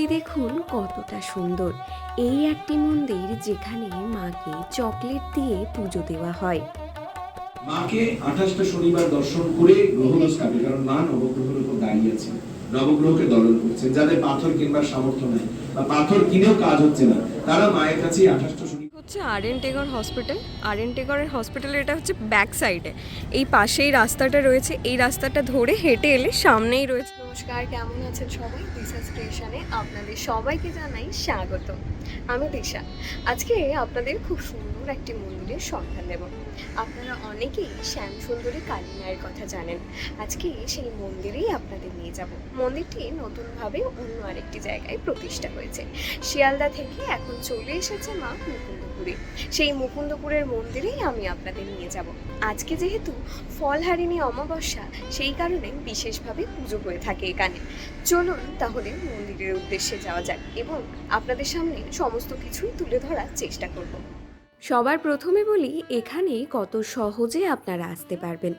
মুখটি দেখুন কতটা সুন্দর। এই একটি মন্দির যেখানে মাকে চকলেট দিয়ে পুজো দেওয়া হয়। মাকে আঠাশটা শনিবার দর্শন করে গ্রহদোষ কাটে কারণ মা নবগ্রহের উপর দাঁড়িয়ে আছে। নবগ্রহকে দলন করছেন যাদের পাথর কিনবার সামর্থ্য নেই বা পাথর কিনেও কাজ হচ্ছে না তারা মায়ের কাছে আঠাশটা শনি হচ্ছে R N Tagore hospital. R N টেগরের hospital এটা হচ্ছে ব্যাক সাইডে। এই পাশেই রাস্তাটা রয়েছে। এই রাস্তাটা ধরে হেঁটে এলে সামনেই রয়েছে নমস্কার, কেমন আছেন সবাই? দিশা স্টেশনে আপনাদের সবাইকে জানাই স্বাগত। আমি দিশা। আজকে আপনাদের খুব সুন্দর একটি মন্দিরের সন্ধান দেব। আপনারা অনেকেই শ্যাম সুন্দরী কালী মায়ের কথা জানেন। আজকে সেই মন্দিরেই আপনাদের নিয়ে যাব। মন্দিরটি নতুনভাবে অন্য আরেকটি জায়গায় প্রতিষ্ঠা হয়েছে। শিয়ালদা থেকে এখন চলে এসেছে মা মুকুন্দপুরে। সেই মুকুন্দপুরের মন্দিরেই আমি আপনাদের নিয়ে যাব। আজকে যেহেতু ফলহারিণী অমাবস্যা, সেই কারণে বিশেষভাবে পুজো হয়ে থাকে এখানে। চলুন তাহলে মন্দিরের উদ্দেশ্যে যাওয়া যাক এবং আপনাদের সামনে সমস্ত কিছুই তুলে ধরার চেষ্টা করব। সবার প্রথমে বলি, এখানে কত সহজে আপনারা আসতে পারবেন।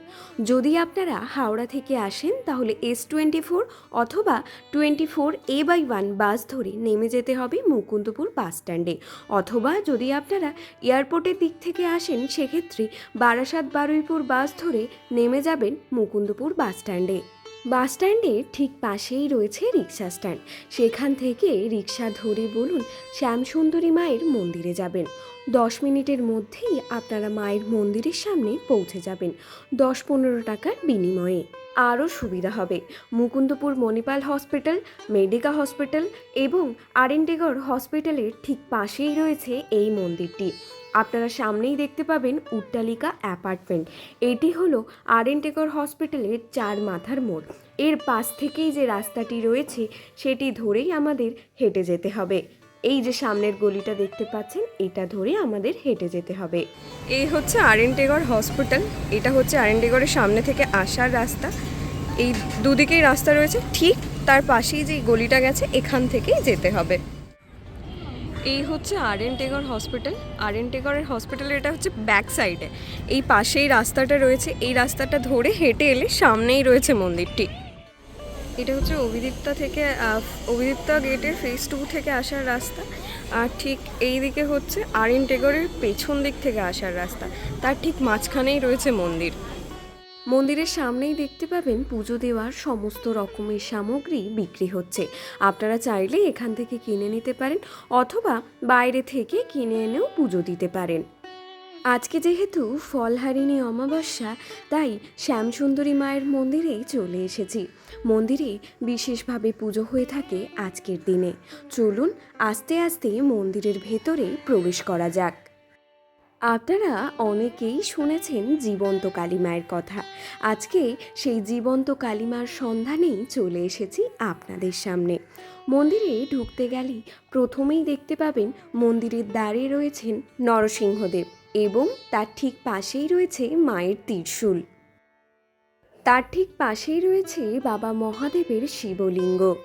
যদি আপনারা হাওড়া থেকে আসেন, তাহলে এস টোয়েন্টি ফোর অথবা twenty four A by one bus ধরে নেমে যেতে হবে মুকুন্দপুর বাস স্ট্যান্ডে। অথবা যদি আপনারা এয়ারপোর্টের দিক থেকে আসেন, সেক্ষেত্রে বারাসাত বারুইপুর বাস ধরে নেমে যাবেন মুকুন্দপুর বাস স্ট্যান্ডে। বাস স্ট্যান্ডের ঠিক পাশেই রয়েছে রিক্সা স্ট্যান্ড। সেখান থেকে রিক্সা ধরে বলুন শ্যামসুন্দরী মায়ের মন্দিরে যাবেন। দশ মিনিটের মধ্যেই আপনারা মায়ের মন্দিরের সামনে পৌঁছে যাবেন। দশ পনেরো টাকার বিনিময়ে। আরও সুবিধা হবে। Mukundapur Manipal hospital, Medica hospital এবং আরেন্টেগড় হসপিটালের ঠিক পাশেই রয়েছে এই মন্দিরটি। আপনারা সামনেই দেখতে পাবেন উট্টালিকা অ্যাপার্টমেন্ট। এটি হলো আরেন্টেগড় হসপিটালের চার মাথার মোড়। এর পাশ থেকেই যে রাস্তাটি রয়েছে, সেটি ধরেই আমাদের হেঁটে যেতে হবে। এই যে সামনের গলিটা দেখতে পাচ্ছেন, এটা ধরে আমাদের হেঁটে যেতে হবে। এই হচ্ছে আর এন টেগর হসপিটাল। এটা হচ্ছে আর এন টেগরের সামনে থেকে আসার রাস্তা। এই দুদিকেই রাস্তা রয়েছে, ঠিক তার পাশেই যে গলিটা গেছে, এখান থেকেই যেতে হবে। এই হচ্ছে R N Tagore hospital. R N টেগরের hospital এটা হচ্ছে ব্যাক সাইডে। এই পাশেই রাস্তাটা রয়েছে। এই রাস্তাটা ধরে হেঁটে এলে সামনেই রয়েছে মন্দিরটি। এটা হচ্ছে অভিদীপ্তা থেকে অভিদীপ্তা গেটের ফেস টু থেকে আসার রাস্তা। আর ঠিক এই দিকে হচ্ছে আর এন টেগরের পেছন দিক থেকে আসার রাস্তা। তার ঠিক মাঝখানেই রয়েছে মন্দির। মন্দিরের সামনেই দেখতে পাবেন পুজো দেওয়ার সমস্ত রকমের সামগ্রী বিক্রি হচ্ছে। আপনারা চাইলে এখান থেকে কিনে নিতে পারেন, অথবা বাইরে থেকে কিনে এনেও পুজো দিতে পারেন। আজকে যেহেতু ফলহারিণী অমাবস্যা, তাই শ্যামসুন্দরী মায়ের মন্দিরে চলে এসেছি। মন্দিরে বিশেষভাবে পুজো হয়ে থাকে আজকের দিনে। চলুন আস্তে আস্তে মন্দিরের ভেতরে প্রবেশ করা যাক। আপনারা অনেকেই শুনেছেন জীবন্ত কালীমায়ের কথা। আজকে সেই জীবন্ত কালীমার সন্ধানেই চলে এসেছি আপনাদের সামনে। মন্দিরে ঢুকতে গেলেই প্রথমেই দেখতে পাবেন মন্দিরের দ্বারে রয়েছেন নরসিংহদেব। এবং তার ঠিক পাশেই রয়েছে মায়ের ত্রিশূল। তার ঠিক পাশেই রয়েছে বাবা মহাদেবের শিবলিঙ্গ।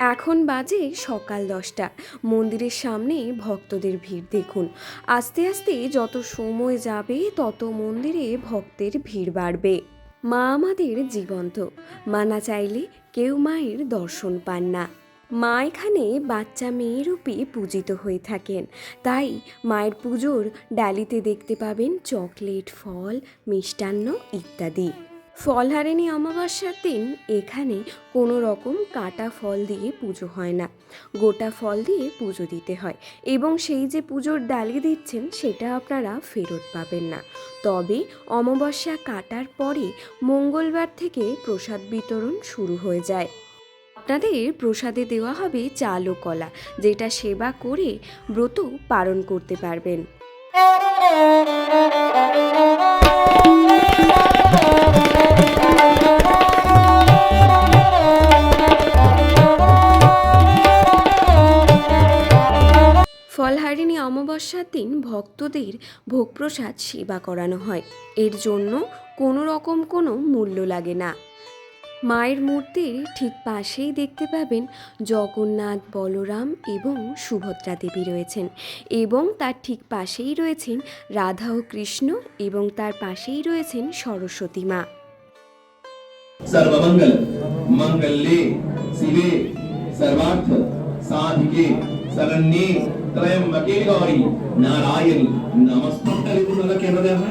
এখন বাজে সকাল দশটা। মন্দিরের সামনে ভক্তদের ভিড় দেখুন। আস্তে আস্তে যত সময় যাবে, তত মন্দিরে ভক্তের ভিড় বাড়বে। মা আমাদের জীবন্ত। মা না চাইলে কেউ মায়ের দর্শন পান না। মা এখানে বাচ্চা মেয়ে রূপে পূজিত হয়ে থাকেন। তাই মায়ের পুজোর ডালিতে দেখতে পাবেন চকলেট, ফল, মিষ্টান্ন ইত্যাদি। ফলহারিণী অমাবস্যার দিন এখানে কোনো রকম কাটা ফল দিয়ে পুজো হয় না। গোটা ফল দিয়ে পুজো দিতে হয় এবং সেই যে পুজোর ডালি দিচ্ছেন সেটা আপনারা ফেরত পাবেন না। তবে অমাবস্যা কাটার পরে মঙ্গলবার থেকে প্রসাদ বিতরণ শুরু হয়ে যায়। আপনাদের প্রসাদে দেওয়া হবে চাল ও কলা, যেটা সেবা করে ব্রত পালন করতে পারবেন। সন্ধ্যার দিন ভক্তদের ভোগ প্রসাদ সেবা করানো হয়। এর জন্য কোনো রকম কোনো মূল্য লাগে না। মায়ের মূর্তির ঠিক পাশেই দেখতে পাবেন জগন্নাথ, বলরাম এবং সুভদ্রা দেবী রয়েছেন এবং তার ঠিক পাশেই রয়েছেন রাধা ও কৃষ্ণ এবং তার পাশেই রয়েছেন সরস্বতী মা। সর্বমঙ্গল, মঙ্গলে, শিবে, সর্বার্থ। സാധിക്കെ. സരണ്യേ ത്രയം വകേകാരി. নারায়ণ নমস্কার এবং তারা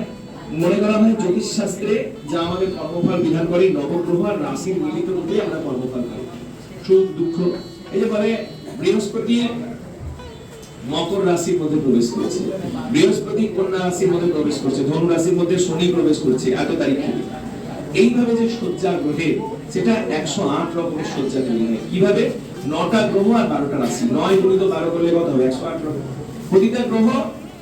মনে করা হয় জ্যোতিষ শাস্ত্রে যা আমাদের কর্মফল বিধান করে নবগ্রহ আর রাশির মিলিত রূপে আমরা কর্মফল পাই সুখ দুঃখ এই যে বলে বৃহস্পতি মকর রাশির মধ্যে প্রবেশ করছে বৃহস্পতি কন্যা রাশির মধ্যে প্রবেশ করছে ধনু রাশির মধ্যে শনি প্রবেশ করছে এত তারিখ থেকে এইভাবে যে শয্যা গ্রহে সেটা একশো আট রকমের শয্যা তৈরি হয় কীভাবে নটা গ্রহ আর বারোটা রাশি। নয় গুণিত বারো করলে কত হবে? একশো আট প্রতিটা গ্রহ,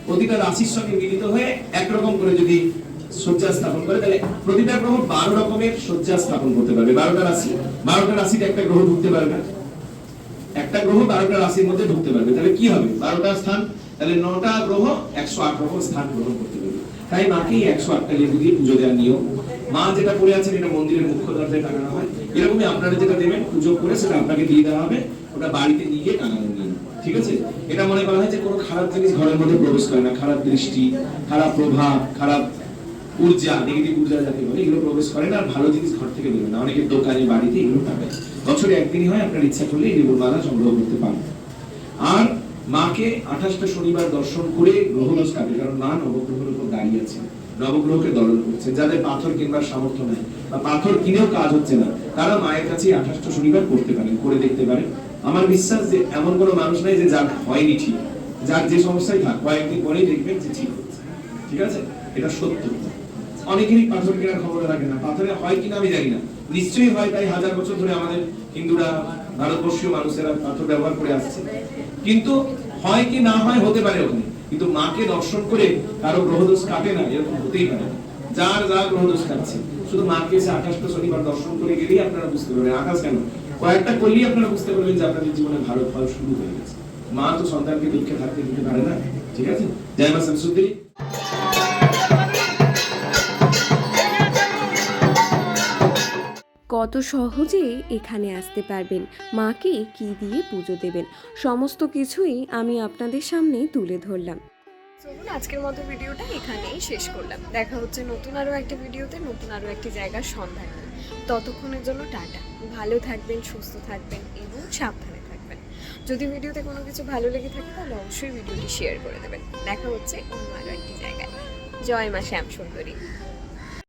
প্রতিটা রাশির সঙ্গে মিলিত হয়ে একরকম করে যদি সজ্জা স্থাপন করে, তাহলে প্রতিটা গ্রহ বারো রকমের শয্যা স্থাপন করতে পারবে। বারোটা রাশি। বারোটা রাশিতে একটা গ্রহ ঢুকতে পারবে না। একটা গ্রহ বারোটা রাশির মধ্যে ঢুকতে পারবে। তাহলে কি হবে? বারোটা স্থান। তাহলে নটা গ্রহ, একশো আট রকম স্থান গ্রহণ করতে তাই মাকেই একশো আটটা লেবু দিয়ে পুজো দেওয়ার নিয়ম। মা যেটা পড়ে আছেন, এটা মন্দিরের মুখ্য দরজায় টাঙানো হয়। এরকমই আপনারা যেটা দেবেন, পুজো করে সেটা আপনাকে দিয়ে দেওয়া হবে। ওটা বাড়িতে নিয়ে টাঙানো নিয়ম, ঠিক আছে? এটা মনে করা হয় যে কোনো খারাপ জিনিস ঘরের মধ্যে প্রবেশ করে না। খারাপ দৃষ্টি, খারাপ প্রভাব, খারাপ ঊর্জা নেগেটিভ ঊর্জা যাকে বলে, এগুলো প্রবেশ করে না আর ভালো জিনিস ঘর থেকে বেরোয় না। অনেকের দোকানে, বাড়িতে এগুলো টাকায় বছরে একদিনই হয়, আপনার ইচ্ছা করলে এই লেবুর মালা সংগ্রহ করতে পারেন। আর মাকে আঠাশটা শনিবার দর্শন করে গ্রহদোষ কাটে, কারণ মা নবগ্রহের উপর দাঁড়িয়ে আছে, নবগ্রহকে দলন করছে। যাদের পাথর কিনবার সামর্থ্য নাই বা পাথর কিনেও কাজ হচ্ছে না, তারা মায়ের কাছে আঠাশটা শনিবার করতে পারেন, করে দেখতে পারেন। আমার বিশ্বাস যে এমন কোনো মানুষ নাই যে যার হয়নি ঠিক। যার যে সমস্যাই থাক, কয়েকদিন পরেই দেখবেন যে ঠিক হচ্ছে। ঠিক আছে? এটা সত্য। অনেকেরই পাথর কেনার ক্ষমতা রাখে না। পাথরে হয় কিনা আমি জানি না। নিশ্চয়ই হয়, তাই হাজার বছর ধরে আমাদের হিন্দুরা, ভারতবর্ষীয় মানুষেরা পাথর ব্যবহার করে আসছে। কিন্তু হয় কি না হয় হতে পারে ওখানে কিন্তু মাকে দর্শন করে কারও গ্রহদোষ কাটে না, এরকম হতেই পারে। যার যা গ্রহদোষ কাটছে। শুধু মাকে এসে আকাশটা শনিবার দর্শন করে গেলেই আপনারা বুঝতে পারবেন, আকাশ কেন? কয়েকটা করলেই আপনারা বুঝতে পারবেন যে আপনাদের জীবনে ভালো ফল শুরু হয়ে গেছে। মা তো সন্তানকে দুঃখে থাকতে দিতে পারে না, ঠিক আছে? জয় মা শামসুদ্দিন কত সহজে এখানে আসতে পারবেন। মাকে কি দিয়ে পুজো দেবেন? সমস্ত কিছুই আমি আপনাদের সামনে তুলে ধরলাম। চলুন আজকের মতো ভিডিওটা এখানেই শেষ করলাম। দেখা হচ্ছে নতুন আরও একটা ভিডিওতে, নতুন আরও একটি জায়গার সন্ধান। ততক্ষণের জন্য টাটা। ভালো থাকবেন, সুস্থ থাকবেন এবং সাবধানে থাকবেন। যদি ভিডিওতে কোনো কিছু ভালো লেগে থাকে, তাহলে অবশ্যই ভিডিওটি শেয়ার করে দেবেন। দেখা হচ্ছে অন্য আরও একটি জায়গায়। জয় মা শ্যাম সুন্দরী।